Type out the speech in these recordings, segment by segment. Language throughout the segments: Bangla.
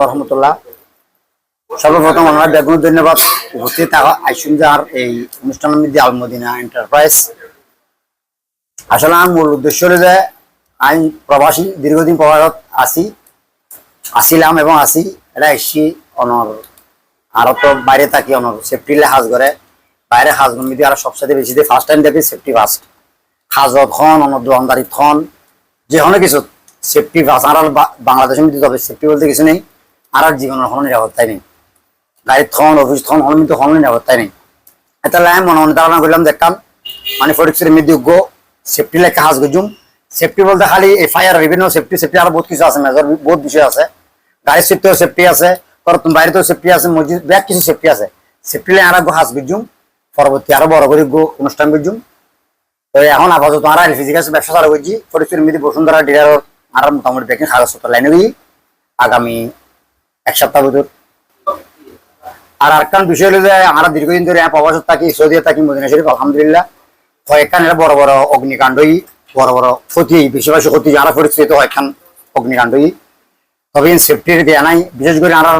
রহমতুল্লাহ। সর্বপ্রথম আমরা বেগুন ধন্যবাদ উপস্থিত। আইসুন যার এই অনুষ্ঠানের মধ্যে আলমদিনা এন্টারপ্রাইজ আসলে আমার মূল উদ্দেশ্য হলো যে, আমি প্রবাসী, দীর্ঘদিন প্রবাসত আছি, আসিলাম এবং আসি এটা এসছি অনর আরও তো বাইরে থাকি অনর সেফটি হাজ করে। বাইরে হাজ মধ্যে আর সবসাথে বেশি দিয়ে ফার্স্ট টাইম দেখি সেফটি ফার্স্ট হাজত খন অনর দোকানদারি খন যে কোনো কিছু সেফটি ফার্স্ট আর বাংলাদেশের মধ্যে তবে সেফটি বলতে কিছু নেই। আর আর জীবনের কোনো নিরাপত্তাই নেই। গাড়ির থন, অফিস থন হল মধ্যে কোনো নিরাপত্তাই নেই। এটা আমি মনে মনে ধারণা করলাম, দেখতাম মানে মধ্যে উগ্র সেফটি লেখা হাজ গজুম। সেফটি বলতে খালি এফআইআর বিভিন্ন সেফটি সেফটি আরও বহুত কিছু আছে মেজর বহুত বিষয় আছে। গাড়ির সেফটিও সেফটি আছে তোর বাইরেতেও সেফটি আছে, মসজিদ ব্যাগ কিছু সেফটি আছে। সেফটি লাই আর হাজ গজুম, পরবর্তী আরও বড় করে অনুষ্ঠান গজুম। তো এখন আপাতত আর ফিজিক্যাল ব্যবসা চালু করছি ফরিকসের মধ্যে বসুন্ধরা ডিলার আর মোটামুটি ব্যাকিং কাগজপত্র লাইনে গিয়ে আগামী এক সপ্তাহ ভিতর। আর আরেকটান বিষয় হলো যে, আমরা দীর্ঘদিন ধরে প্রবাসত থাকি সৌদি থাকি, মদিনা শরীফ, আলহামদুলিল্লাহ। কয়েকখান এরা বড় বড় অগ্নিকাণ্ডই, বড় বড় ক্ষতি বেশি বেশি ক্ষতি যারা পরিস্থিতি কয়েকখান অগ্নিকাণ্ডই। তবে সেফটির জ্ঞান নাই। বিশেষ করে আমরা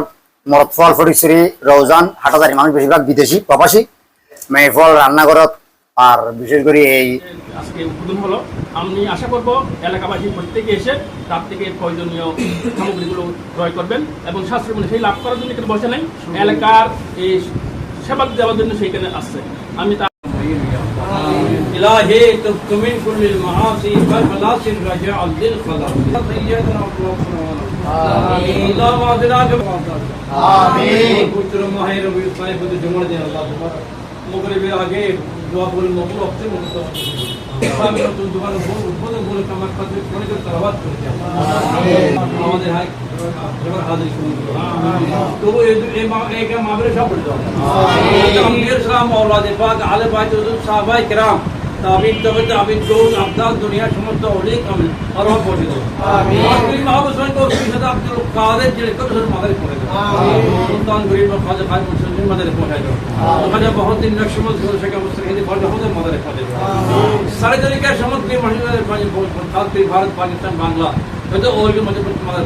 মরতফল ফটিকছড়ি রৌজান হাটাদারি মানুষ বেশিরভাগ বিদেশি, প্রবাসী। মেহফল রান্নাঘরত, আর বিশেষ করে এই আজকে উদ্বোধন হলো আমি আশা করব এলাকাবাসী প্রত্যেকে এসে তার থেকে প্রয়োজনীয় সামগ্রীগুলো ক্রয় করবেন এবং শাস্ত্রীয় মনে সেই লাভ করার জন্য এখানে বসে নাই এলাকার এই সেবা দেওয়ার জন্য সেইখানে আসছে আমি তা إلهي تبت من كل المعاصي فالخلاص الرجاء للخلاص سيدنا آمين اللهم أدراك آمين পুত্র মাহের রবি সাহেব বুদ্ধ জমা দেন আল্লাহ তোমার মগরিবের আগে দোয়া করে মকবুল রক্তের মুক্ত আমি নতুন দোকান উদ্বোধন করে আমার কাছে মনে করে তালাবাদ করে দিও। আমাদের হাই এবার হাজির শুরু তবু এই মা এই কাম সব সালাম আলে বাইত হুজুর সাহাবায়ে আমিন তবে আমিন দৌড় আপনার দুনিয়ার সমস্ত অনেক আমিন আল্লাহ পড়ে দেবো আমিন মাহবুব সাহেব কো সাথে আব্দুল কাদের জেলে কত সর মাদারি পড়ে দেবো সুলতান গরিব বা বাংলা। এটা ওই মধ্যে মাদারি